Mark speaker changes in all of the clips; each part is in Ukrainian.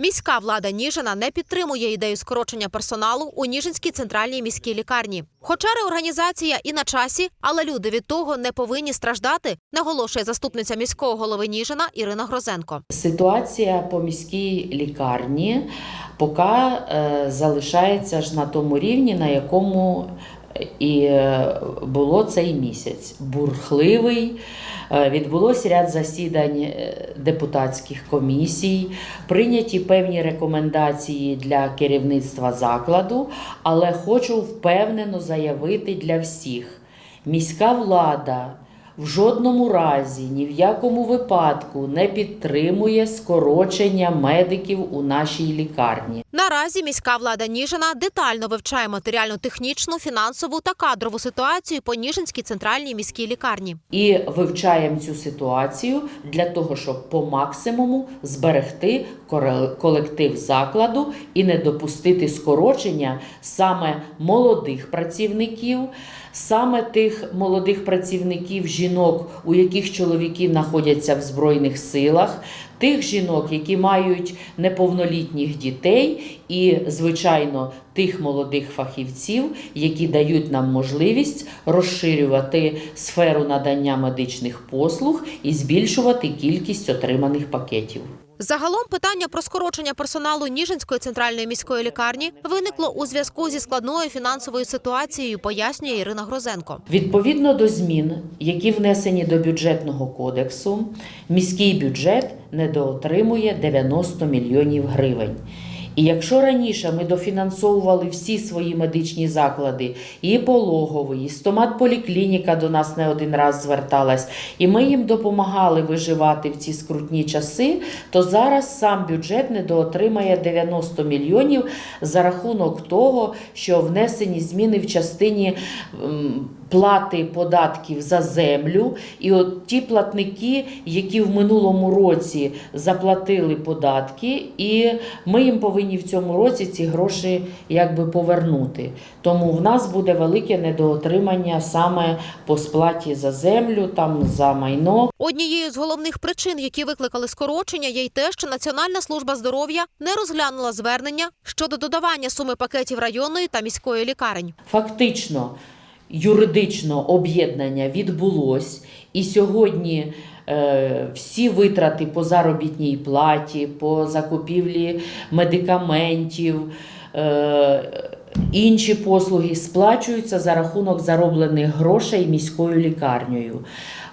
Speaker 1: Міська влада Ніжина не підтримує ідею скорочення персоналу у Ніжинській центральній міській лікарні. Хоча реорганізація і на часі, але люди від того не повинні страждати, наголошує заступниця міського голови Ніжина Ірина Грозенко.
Speaker 2: Ситуація по міській лікарні поки е, залишається ж на тому рівні, на якому і е, було цей місяць. Бурхливий. Е, Відбулося ряд засідань е, депутатських комісій, прийняті певні рекомендації для керівництва закладу, але хочу впевнено заявити для всіх: міська влада в жодному разі, ні в якому випадку не підтримує скорочення медиків у нашій лікарні.
Speaker 1: Наразі міська влада Ніжина детально вивчає матеріально-технічну, фінансову та кадрову ситуацію по Ніжинській центральній міській лікарні.
Speaker 2: І вивчаємо цю ситуацію для того, щоб по максимуму зберегти колектив закладу і не допустити скорочення саме молодих працівників, саме тих молодих працівників, жінок, у яких чоловіки знаходяться в Збройних силах, тих жінок, які мають неповнолітніх дітей, і, звичайно, тих молодих фахівців, які дають нам можливість розширювати сферу надання медичних послуг і збільшувати кількість отриманих пакетів.
Speaker 1: Загалом питання про скорочення персоналу Ніжинської центральної міської лікарні виникло у зв'язку зі складною фінансовою ситуацією, пояснює Ірина Грозенко.
Speaker 2: Відповідно до змін, які внесені до бюджетного кодексу, міський бюджет недоотримує 90 мільйонів гривень. І якщо раніше ми дофінансовували всі свої медичні заклади, і пологовий, і стомат-поліклініка до нас не один раз зверталась, і ми їм допомагали виживати в ці скрутні часи, то зараз сам бюджет недоотримає 90 мільйонів за рахунок того, що внесені зміни в частині плати податків за землю. І от ті платники, які в минулому році заплатили податки, і ми їм повинні в цьому році ці гроші якби повернути. Тому в нас буде велике недоотримання саме по сплаті за землю, там за майно.
Speaker 1: Однією з головних причин, які викликали скорочення, є й те, що Національна служба здоров'я не розглянула звернення щодо додавання суми пакетів районної та міської лікарень.
Speaker 2: Фактично, юридично об'єднання відбулось, і сьогодні е, всі витрати по заробітній платі, по закупівлі медикаментів. Інші послуги сплачуються за рахунок зароблених грошей міською лікарнею.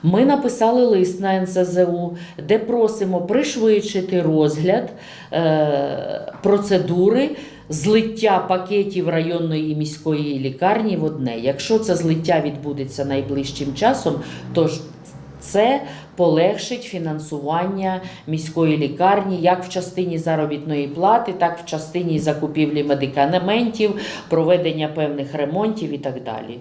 Speaker 2: Ми написали лист на НСЗУ, де просимо пришвидшити розгляд е, процедури злиття пакетів районної міської лікарні в одне. Якщо це злиття відбудеться найближчим часом, то це полегшить фінансування міської лікарні як в частині заробітної плати, так в частині закупівлі медикаментів, проведення певних ремонтів і так далі.